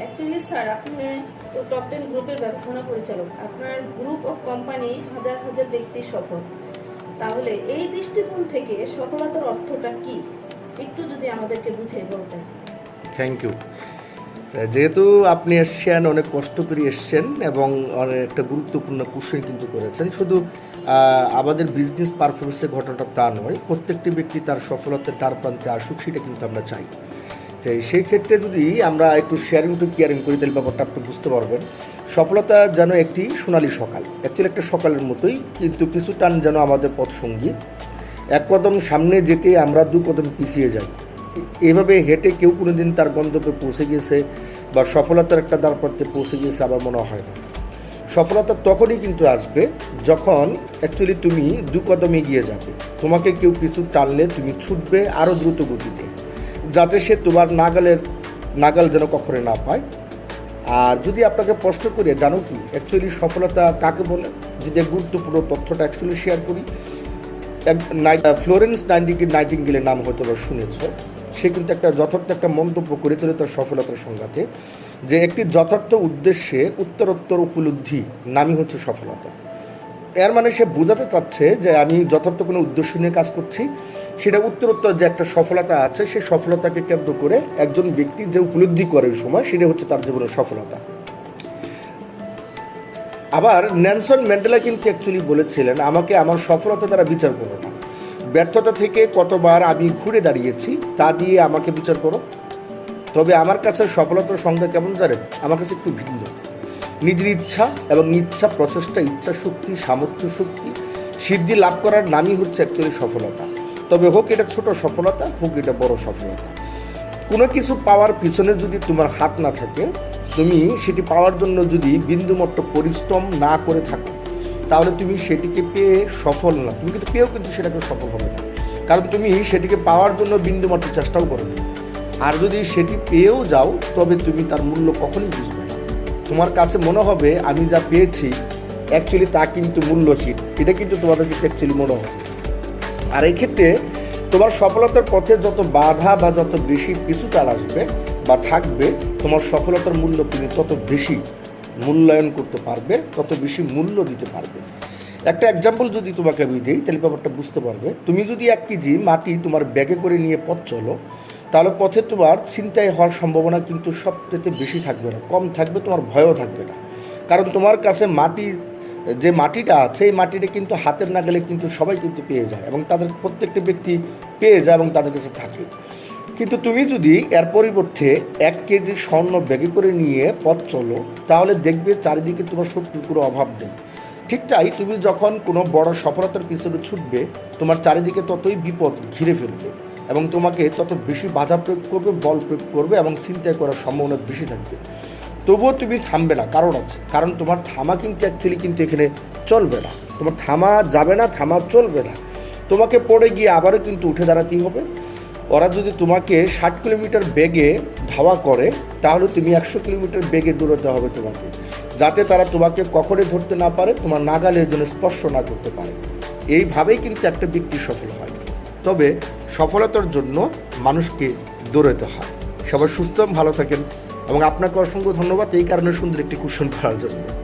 Actually sir আপনি তো top ten গ্রুপের ব্যবস্থাপনা পরিচালক। আপনার গ্রুপ অফ কোম্পানি হাজার হাজার ব্যক্তি সফল। তাহলে এই দৃষ্টিকোণ থেকে সফলতার অর্থটা কি? একটু যদি আমাদেরকে বুঝিয়ে বলতেন। থ্যাংক ইউ যেহেতু আপনি এসছেন অনেক কষ্ট করে এসছেন এবং অনেক একটা গুরুত্বপূর্ণ কোশ্চেন কিন্তু করেছেন, শুধু আমাদের বিজনেস পারফরমেন্সের ঘটনাটা তা নয়, প্রত্যেকটি ব্যক্তি তার সফলতার তার প্রান্তে আসুক, সেটা কিন্তু আমরা চাই। তো সেই ক্ষেত্রে যদি আমরা একটু শেয়ারিং টু কেয়ারিং করি, তাহলে ব্যাপারটা আপনি বুঝতে পারবেন। সফলতা যেন একটি সোনালি সকাল অ্যাকচুয়ালি একটা সকালের মতোই, কিন্তু কিছু টান যেন আমাদের পথ সঙ্গী এক কদম সামনে যেতে আমরা দু কদম পিছিয়ে যাই। এভাবে হেঁটে কেউ কোনো দিন তার গন্তব্যে পৌঁছে গিয়েছে বা সফলতার একটা দ্বার পৌঁছে গিয়েছে আমার মনে হয় না। সফলতা তখনই কিন্তু আসবে যখন অ্যাকচুয়ালি তুমি দু কদম এগিয়ে যাবে। তোমাকে কেউ পিছু টানলে তুমি ছুটবে আরও দ্রুত গতিতে। যাতে সে তোমার নাগালের নাগাল যেন কখনো না পায়। আর যদি আপনাকে প্রশ্ন করে, জানো কি অ্যাকচুয়ালি সফলতা কাকে বলে? যদি গুরুত্বপূর্ণ তথ্যটা অ্যাকচুয়ালি শেয়ার করি নাইট ফ্লোরেন্স নাইটিঙ্গেল নাইটিঙ্গেলের নাম হয়তো বা শুনেছ। সে কিন্তু একটা যথার্থ একটা মন্তব্য করেছিল তার সফলতার সংঘাতে যে একটি যথার্থ উদ্দেশ্যে উত্তরোত্তর উপলব্ধি নামই হচ্ছে সফলতা। এর মানে সে বোঝাতে চাচ্ছে যে আমি যথার্থ কোনো উদ্দেশ্য নিয়ে কাজ করছি। সেটা উত্তরোত্তর যে একটা সফলতা আছে সেই সফলতাকে কেন্দ্র করে একজন ব্যক্তি যে উপলব্ধি করে ওই সময়, সেটা হচ্ছে তার জীবনের সফলতা। আবার ন্যানসন ম্যান্ডেলা কিন্তু অ্যাকচুয়ালি বলেছিলেন, আমাকে আমার সফলতা দ্বারা বিচার করো না। ব্যর্থতা থেকে কতবার আমি ঘুরে দাঁড়িয়েছি, তা দিয়ে আমাকে বিচার করো। তবে আমার কাছে সফলতার সংজ্ঞা কেমন জানেন? আমার কাছে একটু ভিন্ন। নিজের ইচ্ছা এবং ইচ্ছা, প্রচেষ্টা, ইচ্ছা শক্তি, সামর্থ্য শক্তি, সিদ্ধি লাভ করার নামই হচ্ছে অ্যাকচুয়ালি সফলতা। তবে হোক এটা ছোট সফলতা, হোক এটা বড় সফলতা। কোনো কিছু পাওয়ার পিছনে যদি তোমার হাত না থাকে, তুমি সেটি পাওয়ার জন্য যদি বিন্দুমাত্র পরিশ্রম না করে থাকো, তাহলে তুমি সেটিকে পেয়ে সফল না। তুমি কিন্তু পেয়েও কিন্তু সেটাকে সফল হবে না। কারণ তুমি সেটিকে পাওয়ার জন্য বিন্দুমাত্র চেষ্টাও করো। আর যদি সেটি পেয়েও যাও, তবে তুমি তার মূল্য কখনই বুঝবে তোমার কাছে মনে হবে আমি যা পেয়েছি অ্যাকচুয়ালি তা কিন্তু মূল্যহীন। এটা কিন্তু তোমাদের কাছে অ্যাকচুয়ালি মনে হবে। আর এই ক্ষেত্রে তোমার সফলতার পথে যত বাধা বা যত বেশি পিছুটাল আসবে বা থাকবে, তোমার সফলতার মূল্য তুমি তত বেশি মূল্যায়ন করতে পারবে, তত বেশি মূল্য দিতে পারবে। একটা এক্সাম্পল যদি তোমাকে আমি দিই, তাহলে ব্যাপারটা বুঝতে পারবে। তুমি যদি এক কেজি মাটি তোমার ব্যাগে করে নিয়ে পথ চলো তাহলে পথে তোমার চিন্তায় হওয়ার সম্ভাবনা কিন্তু সবচেয়ে বেশি থাকবে না, কম থাকবে, তোমার ভয়ও থাকবে না। কারণ তোমার কাছে মাটির যে মাটিটা আছে, এই মাটিটা কিন্তু হাতের নাগালে কিন্তু সবাই কিন্তু পেয়ে যায় এবং তাদের প্রত্যেকটা ব্যক্তি পেয়ে যায় এবং তাদের কাছে থাকে। কিন্তু তুমি যদি এর পরিবর্তে এক কেজি স্বর্ণ ব্যাগে করে নিয়ে পথ চলো, তাহলে দেখবে চারিদিকে তোমার শত্রুর কোনো অভাব নেই। ঠিক তাই তুমি যখন কোনো বড় সফলতার পিছনে ছুটবে, তোমার চারিদিকে ততই বিপদ ঘিরে ফেলবে। এবং তোমাকে তত বেশি বাধা প্রয়োগ করবে, বল প্রয়োগ করবে এবং চিন্তা করার সম্ভাবনা বেশি থাকবে। তবুও তুমি থামবে না, কারণ আছে। কারণ তোমার থামা কিন্তু অ্যাকচুয়ালি কিন্তু এখানে চলবে না। তোমার থামা যাবে না, থামা চলবে না। তোমাকে পড়ে গিয়ে আবারও কিন্তু উঠে দাঁড়াতেই হবে। ওরা যদি তোমাকে ষাট কিলোমিটার বেগে ধাওয়া করে, তাহলে তুমি একশো কিলোমিটার বেগে দৌড়াতে হবে তোমাকে। যাতে তারা তোমাকে কখনোই ধরতে না পারে, তোমার নাগালের জন্য স্পর্শ না করতে পারে। এইভাবেই কিন্তু একটা ব্যক্তি সফল হয়। তবে সফলতার জন্য মানুষকে দৌড়াতে হয়। সবাই সুস্থ ভালো থাকেন এবং আপনাকে অসংখ্য ধন্যবাদ। এই কারণে সুন্দর একটি কুশন করার জন্য।